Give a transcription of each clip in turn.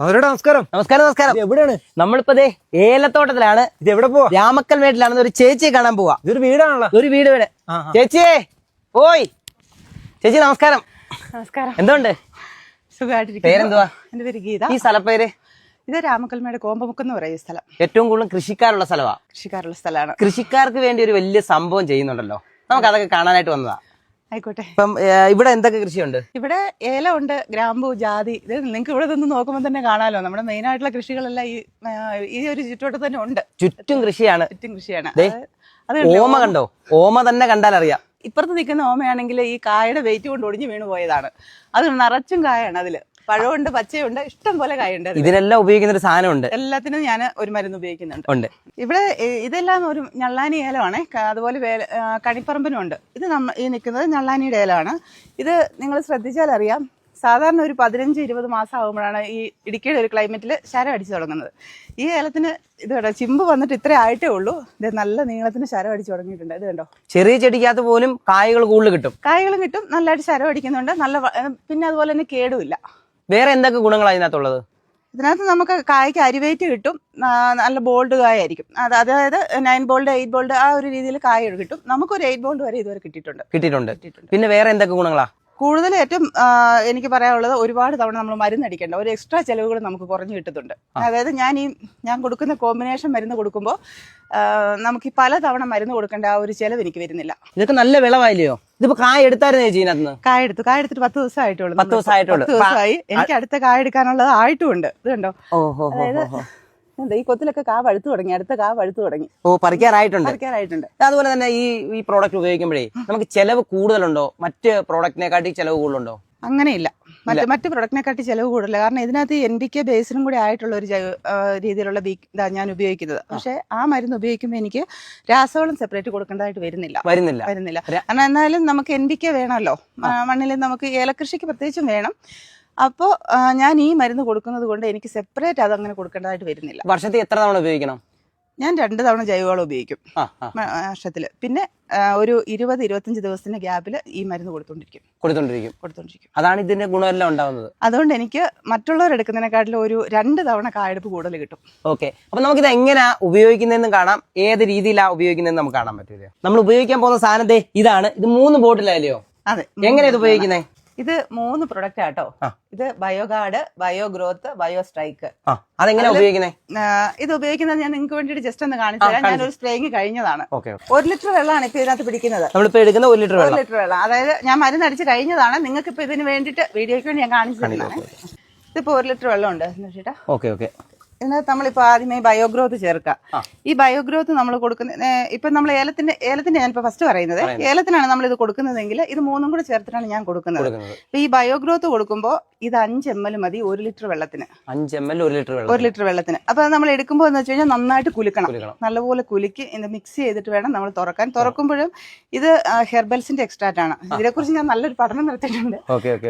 അവരുടെ നമസ്കാരം. നമസ്കാരം എവിടെയാണ്? നമ്മളിപ്പോ ദേ ഏലത്തോട്ടത്തിലാണ്. ഇത് എവിടെ പോവാ? രാമക്കൽ മേട്ടിലാണ്. ഒരു ചേച്ചിയെ കാണാൻ പോവാ. ഇതൊരു വീടാണല്ലോ. ഒരു വീട് വീട് ചേച്ചിയേ ഓയ് ചേച്ചി നമസ്കാരം. നമസ്കാരം. എന്തുണ്ട്? പേരെന്തുവാ? എന്റെ പേര് ഗീത. ഈ സ്ഥല പേര്? ഇത് രാമക്കൽമയുടെ കോമ്പമുക്ക് എന്ന് പറയുന്ന സ്ഥലം. ഏറ്റവും കൂടുതൽ കൃഷിക്കാരുള്ള സ്ഥലമാണ് കൃഷിക്കാരുള്ള സ്ഥലമാണ്. കൃഷിക്കാർക്ക് വേണ്ടി ഒരു വലിയ സംഭവം ചെയ്യുന്നുണ്ടല്ലോ. നമുക്ക് അതൊക്കെ കാണാനായിട്ട് വന്നതാ. ആയിക്കോട്ടെ. ഇപ്പം ഇവിടെ എന്തൊക്കെ കൃഷിയുണ്ട്? ഇവിടെ ഏല ഉണ്ട് ഗ്രാമ്പു ജാതി ഇത് നിങ്ങൾക്ക് ഇവിടെ നിന്ന് നോക്കുമ്പോൾ തന്നെ കാണാലോ. നമ്മുടെ മെയിൻ ആയിട്ടുള്ള കൃഷികളെല്ലാം ഈ ഈ ഒരു ചുറ്റുവട്ടത്ത് തന്നെ ഉണ്ട്. ചുറ്റും കൃഷിയാണ്. ചുറ്റും കൃഷിയാണ്. അത് ഓമ കണ്ടോ? ഓമ തന്നെ കണ്ടാൽ അറിയാം ഇപ്പുറത്ത് നിൽക്കുന്ന ഓമയാണെങ്കിൽ ഈ കായയുടെ വെയിറ്റ് കൊണ്ട് ഒടിഞ്ഞു വീണ് പോയതാണ്. അത് നിറച്ചും കായാണ് അതിൽ. പഴമുണ്ട് പച്ചയുണ്ട് ഇഷ്ടം പോലെ കായുണ്ട്. ഇതിനെല്ലാം ഉപയോഗിക്കുന്ന ഒരു സാധനമുണ്ട്. എല്ലാത്തിനും ഞാൻ ഒരു മരുന്ന് ഉപയോഗിക്കുന്നുണ്ട്. ഉണ്ട്. ഇവിടെ ഇതെല്ലാം ഒരു ഞള്ളാനി ഏലമാണ്. അതുപോലെ വേല കണിപ്പറമ്പിനും ഉണ്ട്. ഇത് നമ്മ ഈ നിൽക്കുന്നത് ഞള്ളാനിയുടെ ഏലമാണ്. ഇത് നിങ്ങൾ ശ്രദ്ധിച്ചാൽ അറിയാം സാധാരണ ഒരു പതിനഞ്ച് ഇരുപത് മാസം ആകുമ്പോഴാണ് ഈ ഇടുക്കിയുടെ ഒരു ക്ലൈമറ്റിൽ ശരം അടിച്ചു തുടങ്ങുന്നത്. ഈ ഏലത്തിന് ഇത് കണ്ടോ ചിമ്പ് വന്നിട്ട് ഇത്രേ ആയിട്ടേ ഉള്ളൂ. ഇത് നല്ല നീളത്തിന് ശരം അടിച്ചു തുടങ്ങിയിട്ടുണ്ട്. ഇത് കണ്ടോ? ചെറിയ ചെടിക്കകത്ത് പോലും കായകൾ കൂടുതൽ കിട്ടും. കായകളും കിട്ടും നല്ലതായിട്ട് ശരം അടിക്കുന്നുണ്ട്. നല്ല പിന്നെ അതുപോലെ തന്നെ കേടുമില്ല വേറെ എന്തൊക്കെ ഗുണങ്ങളാണ് ഇതിനകത്തുള്ളത്? ഇതിനകത്ത് നമുക്ക് കായ്ക്ക് അരിവേറ്റ് കിട്ടും. നല്ല ബോൾഡ് കായായിരിക്കും. അത് അതായത് നയൻ ബോൾഡ് എയ്റ്റ് ബോൾഡ് ആ ഒരു രീതിയിൽ കായ കിട്ടും. നമുക്കൊരു എയ്റ്റ് ബോൾഡ് വരെ ഇതുവരെ കിട്ടിയിട്ടുണ്ട്. കിട്ടിയിട്ടുണ്ട്. കിട്ടിയിട്ടുണ്ട്. പിന്നെ വേറെ എന്തൊക്കെ ഗുണങ്ങളാ? കൂടുതൽ ഏറ്റവും എനിക്ക് പറയാനുള്ളത് ഒരുപാട് തവണ നമ്മൾ മരുന്നടിക്കേണ്ട ഒരു എക്സ്ട്രാ ചെലവുകൾ നമുക്ക് കുറഞ്ഞു കിട്ടുന്നുണ്ട്. അതായത് ഞാൻ ഈ ഞാൻ കൊടുക്കുന്ന കോമ്പിനേഷൻ മരുന്ന് കൊടുക്കുമ്പോൾ നമുക്ക് ഈ പല തവണ മരുന്ന് കൊടുക്കേണ്ട ആ ഒരു ചെലവ് എനിക്ക് വരുന്നില്ല. ഇതൊക്കെ നല്ല വിളവായില്ലയോ? ഇതിപ്പോ കായ എടുത്തായിരുന്നു ചേച്ചി ഇതിനകത്ത് കായ എടുത്തു. കായ എടുത്തിട്ട് പത്ത് ദിവസം ആയിട്ടുള്ളൂ പത്ത് ദിവസം ആയിട്ടുള്ളൂ. പത്ത് ദിവസമായി. എനിക്ക് അടുത്ത കായ എടുക്കാനുള്ളത് ആയിട്ടുമുണ്ട്. ഇത് കണ്ടോ ഓഹോ അതായത് ഈ കൊത്തിലൊക്കെ കാ പഴുത്തു തുടങ്ങി അടുത്ത കാ പഴുത്തു തുടങ്ങി. ഓ പറിക്കാറായിട്ടുണ്ട് പറിക്കാറായിട്ടുണ്ട് അതുപോലെ തന്നെ ഈ ഈ പ്രോഡക്റ്റ് ഉപയോഗിക്കുമ്പോഴേ നമുക്ക് ചെലവ് കൂടുതലുണ്ടോ? മറ്റ് പ്രോഡക്റ്റിനെക്കാട്ടി ചെലവ് കൂടുതലുണ്ടോ? അങ്ങനെയില്ല. മറ്റ് മറ്റ് പ്രൊഡക്റ്റിനെക്കാട്ടി ചിലവ് കൂടുതല കാരണം ഇതിനകത്ത് എൻ പി കെ ബേസിനും കൂടി ആയിട്ടുള്ള ഒരു രീതിയിലുള്ള ബീ ഇതാ ഞാൻ ഉപയോഗിക്കുന്നത്. പക്ഷേ ആ മരുന്ന് ഉപയോഗിക്കുമ്പോൾ എനിക്ക് രാസവളം സെപ്പറേറ്റ് കൊടുക്കേണ്ടതായിട്ട് വരുന്നില്ല. വരുന്നില്ല. വരുന്നില്ല. കാരണം എന്നാലും നമുക്ക് എൻ പി കെ വേണമല്ലോ. മണ്ണിൽ നമുക്ക് ഏലകൃഷിക്ക് പ്രത്യേകിച്ചും വേണം. അപ്പോൾ ഞാൻ ഈ മരുന്ന് കൊടുക്കുന്നത് കൊണ്ട് എനിക്ക് സെപ്പറേറ്റ് അത് അങ്ങനെ കൊടുക്കേണ്ടതായിട്ട് വരുന്നില്ല. വർഷത്തിൽ എത്ര തവണ ഉപയോഗിക്കണം? ഞാൻ രണ്ട് തവണ ജൈവവളം ഉപയോഗിക്കും. വർഷത്തിൽ പിന്നെ ഒരു ഇരുപത് ഇരുപത്തഞ്ച് ദിവസത്തിന്റെ ഗ്യാപ്പിൽ ഈ മരുന്ന് കൊടുത്തോണ്ടിരിക്കും. കൊടുത്തോണ്ടിരിക്കും. കൊടുത്തോണ്ടിരിക്കും. അതാണ് ഇതിന്റെ ഗുണമെല്ലാം ഉണ്ടാവുന്നത്. അതുകൊണ്ട് എനിക്ക് മറ്റുള്ളവർ എടുക്കുന്നതിനെക്കാട്ടിലും ഒരു രണ്ട് തവണ കായെടുപ്പ് കൂടുതൽ കിട്ടും. ഓക്കെ. അപ്പൊ നമുക്കിത് എങ്ങനെയാ ഉപയോഗിക്കുന്നതെന്ന് കാണാം. ഏത് രീതിയിലാണ് ഉപയോഗിക്കുന്നതെന്ന് നമുക്ക് കാണാൻ പറ്റില്ല നമ്മൾ ഉപയോഗിക്കാൻ പോകുന്ന സാധനത്തെ ഇതാണ്. ഇത് മൂന്ന് ബോട്ടിലല്ലയോ അതെ എങ്ങനെയാ ഇത് ഉപയോഗിക്കുന്നത് ഇത് മൂന്ന് പ്രൊഡക്റ്റ് ആട്ടോ ഇത് Bioguard bio growth bio strike ആ അതെങ്ങനെയാ ഉപയോഗിക്കുന്നത് ഇത് ഉപയോഗിക്കുന്നത് ഞാൻ നിങ്ങൾക്ക് വേണ്ടിയിട്ട് ജസ്റ്റ് ഒന്ന് കാണിച്ചു തരാം. ഒരു സ്പ്രേയിങ് കഴിഞ്ഞതാണ്. ഒരു ലിറ്റർ വെള്ളമാണ് ഇപ്പൊ ഇതിനകത്ത് പിടിക്കുന്നത്. നമ്മളിപ്പോ എടുക്കുന്ന ഒരു ലിറ്റർ ഒരു വെള്ളം ലിറ്റർ വെള്ളം. അതായത് ഞാൻ മരുന്ന് അടിച്ച് കഴിഞ്ഞതാണ്. നിങ്ങൾക്ക് ഇപ്പൊ ഇതിന് വേണ്ടിയിട്ട് വീഡിയോയ്ക്ക് വേണ്ടി ഞാൻ കാണിച്ചു തരുന്നതാണ്. ഇതിപ്പോ ഒരു ലിറ്റർ വെള്ളം ഉണ്ട് ഓക്കെ ഓക്കെ. ഇതിനകത്ത് നമ്മളിപ്പോൾ ആദ്യമേ ബയോഗ്രോത്ത് ചേർക്കുക. ഈ ബയോഗ്രോത്ത് നമ്മൾ കൊടുക്കുന്ന ഇപ്പം നമ്മൾ ഏലത്തിന്റെ ഏലത്തിന്റെ ഞാനിപ്പോൾ ഫസ്റ്റ് പറയുന്നത്. ഏലത്തിനാണ് നമ്മൾ ഇത് കൊടുക്കുന്നതെങ്കിൽ ഇത് മൂന്നും കൂടെ ചേർത്തിട്ടാണ് ഞാൻ കൊടുക്കുന്നത്. അപ്പം ഈ ബയോഗ്രോത്ത് കൊടുക്കുമ്പോൾ ഇത് അഞ്ച് എം എൽ മതി ഒരു ലിറ്റർ വെള്ളത്തിന്. അഞ്ച് എം എൽ ഒരു ലിറ്റർ ഒരു ലിറ്റർ വെള്ളത്തിന്. അപ്പോൾ നമ്മൾ എടുക്കുമ്പോൾ എന്ന് വെച്ച് കഴിഞ്ഞാൽ നന്നായിട്ട് കുലുക്കണം. നല്ലപോലെ കുലുക്കി ഇത് മിക്സ് ചെയ്തിട്ട് വേണം നമ്മൾ തുറക്കാൻ. തുറക്കുമ്പോഴും ഇത് ഹെർബൽസിന്റെ എക്സ്ട്രാക്റ്റ് ആണ്. ഇതിനെക്കുറിച്ച് ഞാൻ നല്ലൊരു പഠനം നടത്തിയിട്ടുണ്ട്.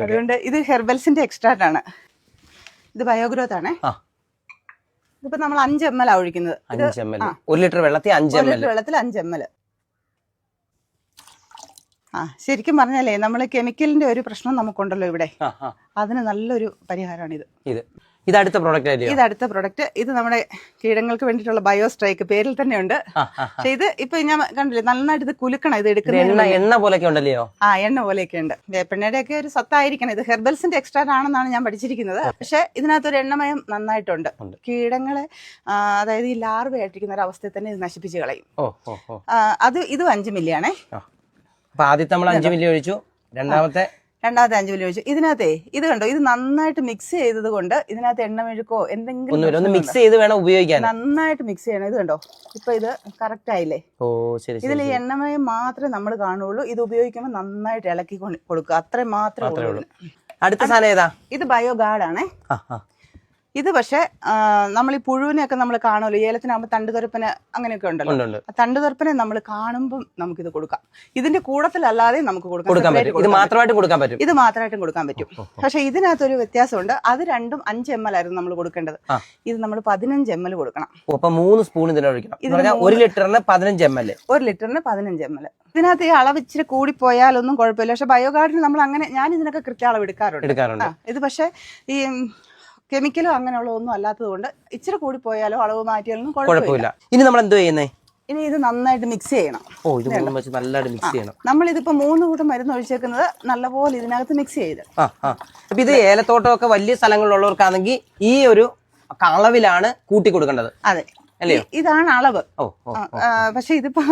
അതുകൊണ്ട് ഇത് ഹെർബൽസിന്റെ എക്സ്ട്രാക്റ്റ് ആണ്. ഇത് ബയോഗ്രോത്ത് ആണ്. ഇതിപ്പോ നമ്മൾ അഞ്ച് എം എൽ ആ ഒഴിക്കുന്നത്. ഇത് അഞ്ച് എം എൽ ഒരു ലിറ്റർ വെള്ളത്തിൽ അഞ്ച് എം എൽ വെള്ളത്തിൽ അഞ്ച് എം എൽ ആ ശരിക്കും പറഞ്ഞാലേ നമ്മൾ കെമിക്കലിന്റെ ഒരു പ്രശ്നം നമുക്കുണ്ടല്ലോ ഇവിടെ. അതിന് നല്ലൊരു പരിഹാരമാണ് ഇത് ഇത്. ഇത് അടുത്ത പ്രോഡക്റ്റ് ആയിരിക്കും ഇത് അടുത്ത പ്രോഡക്റ്റ് ഇത് നമ്മുടെ കീടങ്ങൾക്ക് വേണ്ടിയിട്ടുള്ള ബയോ സ്ട്രൈക്ക് പേരിൽ തന്നെയുണ്ട്. ആ ആ പക്ഷെ ഇത് ഇപ്പൊ ഞാൻ കണ്ടില്ലേ നന്നായിട്ട് ഇത് കുലുക്കണം ഇത് എടുക്കുന്നത് എടുക്കുന്ന എണ്ണ പോലെയൊക്കെ ഉണ്ടല്ലോ ആ എണ്ണ പോലെയൊക്കെ ഉണ്ട് വേപ്പെണ്ണയുടെ ഒക്കെ ഒരു സത്തായിരിക്കണം ഇത് ഹെർബൽസിന്റെ എക്സ്ട്രാക്ട് ആണെന്നാണ് ഞാൻ പഠിച്ചിരിക്കുന്നത്. പക്ഷെ ഇതിനകത്ത് ഒരു എണ്ണമയം നന്നായിട്ടുണ്ട്. കീടങ്ങളെ അതായത് ഈ ലാർവ ആയിട്ടിരിക്കുന്ന ഒരു അവസ്ഥയിൽ തന്നെ ഇത് നശിപ്പിച്ച് കളയും. അത് ഇതും അഞ്ച് മില്ലിയാണേ. അപ്പൊ ആദ്യത്തെ നമ്മൾ അഞ്ച് മില്ലി ഒഴിച്ചു. രണ്ടാമത്തെ രണ്ടാമത്തെ അഞ്ചു മില്ലി ഒഴിച്ചു ഇതിനകത്തെ ഇത് കണ്ടോ ഇത് നന്നായിട്ട് മിക്സ് ചെയ്തത് കൊണ്ട് ഇതിനകത്ത് എണ്ണ മെഴുക്കോ എന്തെങ്കിലും മിക്സ് ചെയ്ത് വേണം ഉപയോഗിക്കാൻ. നന്നായിട്ട് മിക്സ് ചെയ്യണം. ഇത് കണ്ടോ ഇപ്പൊ ഇത് കറക്റ്റ് ആയില്ലേ? ഓ ശരി ഇതിൽ ഈ എണ്ണമയം മാത്രമേ നമ്മൾ കാണുള്ളൂ ഇത് ഉപയോഗിക്കുമ്പോൾ നന്നായിട്ട് ഇളക്കി കൊണ്ട് കൊടുക്കുക. അത്ര മാത്രമേ ഉള്ളൂ. അടുത്ത സാധനം ഏതാ? ഇത് ബയോ ഗാർഡ് ആണേ ഇത് പക്ഷേ നമ്മൾ ഈ പുഴുവിനെയൊക്കെ നമ്മൾ കാണുമല്ലോ ഏലത്തിനാകുമ്പോൾ തണ്ടുതുരപ്പന് അങ്ങനെയൊക്കെ ഉണ്ടല്ലോ. തണ്ടുതുരപ്പനെ നമ്മൾ കാണുമ്പം നമുക്കിത് കൊടുക്കാം. ഇതിന്റെ കൂടത്തിലല്ലാതെ നമുക്ക് കൊടുക്കാം ഇത് കൊടുക്കാൻ മാത്രമായിട്ട് കൊടുക്കാൻ പറ്റും. ഇത് മാത്രമായിട്ടും കൊടുക്കാൻ പറ്റും. പക്ഷെ ഇതിനകത്തൊരു വ്യത്യാസമുണ്ട്. അത് രണ്ടും അഞ്ച് എം എൽ ആയിരുന്നു നമ്മൾ കൊടുക്കേണ്ടത്. ഇത് നമ്മൾ പതിനഞ്ച് എം എൽ കൊടുക്കണം. അപ്പൊ മൂന്ന് സ്പൂൺ ഇതിനൊഴിക്കണം ഒരു ലിറ്ററിന് പതിനഞ്ച് എം എൽ ഒരു ലിറ്ററിന് പതിനഞ്ച് എം എൽ ഇതിനകത്ത് ഈ അളവ് ഇച്ചിരി കൂടിപ്പോയാലൊന്നും കുഴപ്പമില്ല. പക്ഷെ ബയോഗാർഡിന് നമ്മൾ അങ്ങനെ ഞാൻ ഇതിനൊക്കെ കൃത്യ അളവ് എടുക്കാറുണ്ട് ഇത് പക്ഷേ ഈ കെമിക്കലോ അങ്ങനെയുള്ള ഒന്നും അല്ലാത്തത് കൊണ്ട് ഇച്ചിരി കൂടി പോയാലോ അളവ് മാറ്റിയാലൊന്നും കുഴപ്പമില്ല. കുഴപ്പമില്ല. ഇനി നമ്മൾ എന്തോ ചെയ്യുന്നേ? ഇനി ഇത് നന്നായിട്ട് മിക്സ് ചെയ്യണം. ഓ ഇത് മൂന്നും വെച്ച് നല്ലതായിട്ട് മിക്സ് ചെയ്യണം. നമ്മൾ ഇതിപ്പോ മൂന്ന് കൂട്ടം മരുന്ന് ഒഴിച്ചേക്കുന്നത് നല്ലപോലെ ഇതിനകത്ത് മിക്സ് ചെയ്ത്. ആ ആ. അപ്പൊ ഇത് ഏലത്തോട്ടമൊക്കെ വലിയ സ്ഥലങ്ങളിലുള്ളവർക്കാണെങ്കിൽ ഈ ഒരു അളവിലാണ് കൂട്ടി കൊടുക്കേണ്ടത്. അതെ. അല്ലയോ? ഇ- ഇതാണ് അളവ്. ഓ ഓ പക്ഷെ ഇതിപ്പോ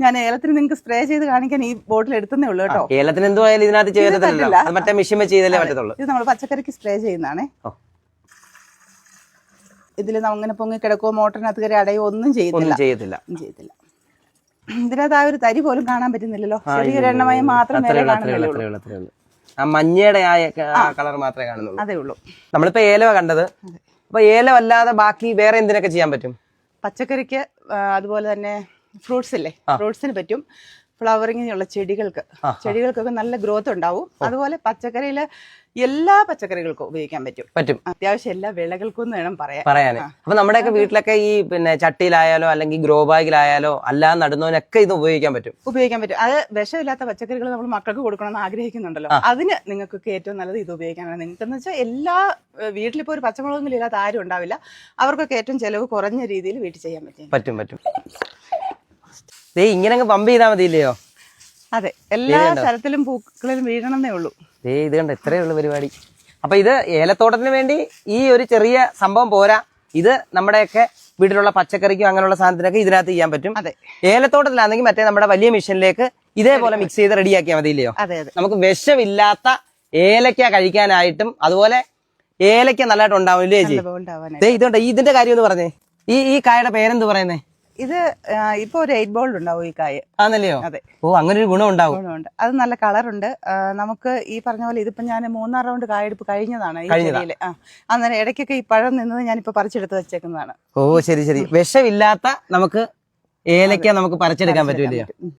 ഞാൻ ഏലത്തിന് നിങ്ങൾക്ക് സ്പ്രേ ചെയ്ത് കാണിക്കാൻ ഈ ബോട്ടിൽ എടുത്തേ ഉള്ളൂ കേട്ടോ. ഏലത്തിന് എന്തോ ഇതിനകത്ത് പറ്റില്ല. അത് മറ്റേ മെഷീൻ വെച്ച് ചെയ്തല്ലേ പറ്റത്തുള്ളൂ. ഇത് നമ്മൾ പച്ചക്കറിക്ക് സ്പ്രേ ചെയ്യുന്നതാണേ. ഓ. ഇതിൽ അങ്ങനെ പൊങ്ങി കിടക്കുകയോ മോട്ടറിനകത്ത് കയറി അടയോ ഒന്നും ചെയ്യത്തില്ല. ഒന്നും ചെയ്യത്തില്ല. ഇതിനകത്ത് ആ ഒരു തരി പോലും കാണാൻ പറ്റുന്നില്ലല്ലോ. ചെറിയൊരു എണ്ണമയം മാത്രം ആ മഞ്ഞയുടെ ആ കളർ മാത്രമേ കാണുന്നുള്ളൂ. അതേ ഉള്ളൂ. നമ്മളിപ്പോ ഏലവ കണ്ടത്. അപ്പൊ ഏലം അല്ലാതെ ബാക്കി വേറെ എന്തിനൊക്കെ ചെയ്യാൻ പറ്റും? പച്ചക്കറിക്ക് അതുപോലെ തന്നെ ഫ്രൂട്ട്സ് ഇല്ലേ ഫ്രൂട്ട്സിന് പറ്റും. ഫ്ലവറിങ്ങിനുള്ള ചെടികൾക്ക്. ചെടികൾക്കൊക്കെ നല്ല ഗ്രോത്ത് ഉണ്ടാവും. അതുപോലെ പച്ചക്കറിയിൽ എല്ലാ പച്ചക്കറികൾക്കും ഉപയോഗിക്കാൻ പറ്റും. പറ്റും. അത്യാവശ്യം എല്ലാ വിളകൾക്കും എന്ന് വേണം പറയാൻ. പറയാൻ അപ്പൊ നമ്മുടെയൊക്കെ വീട്ടിലൊക്കെ ഈ പിന്നെ ചട്ടിയിലായാലോ അല്ലെങ്കിൽ ഗ്രോ ബാഗിലായാലോ അല്ലാതെ നടുന്നതിനൊക്കെ ഇത് ഉപയോഗിക്കാൻ പറ്റും. ഉപയോഗിക്കാൻ പറ്റും. അത് വിഷമില്ലാത്ത പച്ചക്കറികൾ നമ്മൾ മക്കൾക്ക് കൊടുക്കണമെന്ന് ആഗ്രഹിക്കുന്നുണ്ടല്ലോ. അതിന് നിങ്ങൾക്കൊക്കെ ഏറ്റവും നല്ലത് ഇത് ഉപയോഗിക്കാനാണ്. നിങ്ങൾക്ക് എന്ന് വെച്ചാൽ എല്ലാ വീട്ടിലിപ്പോ ഒരു പച്ചമുളകൊന്നും ഇല്ലാത്ത ആരും ഉണ്ടാവില്ല. അവർക്കൊക്കെ ഏറ്റവും ചെലവ് കുറഞ്ഞ രീതിയിൽ വീട്ടിൽ ചെയ്യാൻ പറ്റും. പറ്റും പറ്റും. ദേ ഇങ്ങനെ അങ്ങ് പമ്പ് ചെയ്താൽ മതിയില്ലയോ? അതെ എല്ലാ സ്ഥലത്തിലും പൂക്കളിലും വീഴണമെന്നേ ഉള്ളൂ. ദേ ഇത് കണ്ട ഇത്രയേ ഉള്ളൂ പരിപാടി. അപ്പൊ ഇത് ഏലത്തോട്ടത്തിന് വേണ്ടി ഈ ഒരു ചെറിയ സംഭവം പോരാ. ഇത് നമ്മുടെയൊക്കെ വീട്ടിലുള്ള പച്ചക്കറിക്കും അങ്ങനെയുള്ള സാധനത്തിനൊക്കെ ഇതിനകത്ത് ചെയ്യാൻ പറ്റും. അതെ. ഏലത്തോട്ടത്തിലാണെങ്കിൽ മറ്റേ നമ്മുടെ വലിയ മിഷനിലേക്ക് ഇതേപോലെ മിക്സ് ചെയ്ത് റെഡിയാക്കിയാൽ മതിയില്ലയോ? നമുക്ക് വിഷമില്ലാത്ത ഏലക്ക കഴിക്കാനായിട്ടും അതുപോലെ ഏലക്ക നല്ലതായിട്ട് ഉണ്ടാവും ഇല്ലേ ചേച്ചി ഇതുണ്ട് ഇതിന്റെ കാര്യം എന്ന് പറഞ്ഞേ. ഈ ഈ കായയുടെ പേരെന്ത് പറയുന്നേ ഇത് ഇപ്പൊ ഒരു എയ്റ്റ് ബോൾ ഉണ്ടാവും ഈ കായ്. ആണല്ലോ അതെ. ഓ അങ്ങനെ ഒരു ഗുണം ഉണ്ടാവും. ഗുണമുണ്ട്. അത് നല്ല കളറുണ്ട് നമുക്ക് ഈ പറഞ്ഞ പോലെ ഇതിപ്പോ ഞാൻ മൂന്നാം റൗണ്ട് കായെടുപ്പ് കഴിഞ്ഞതാണ് ഈ ആ അന്നേരം ഇടയ്ക്കൊക്കെ ഈ പഴം നിന്നത് ഞാനിപ്പോ പറിച്ചെടുത്ത് വെച്ചേക്കുന്നതാണ്. ഓ ശരി ശരി. വിഷമില്ലാത്ത നമുക്ക് ഏലക്ക നമുക്ക് പറിച്ചെടുക്കാൻ പറ്റുമല്ലയോ ഉം.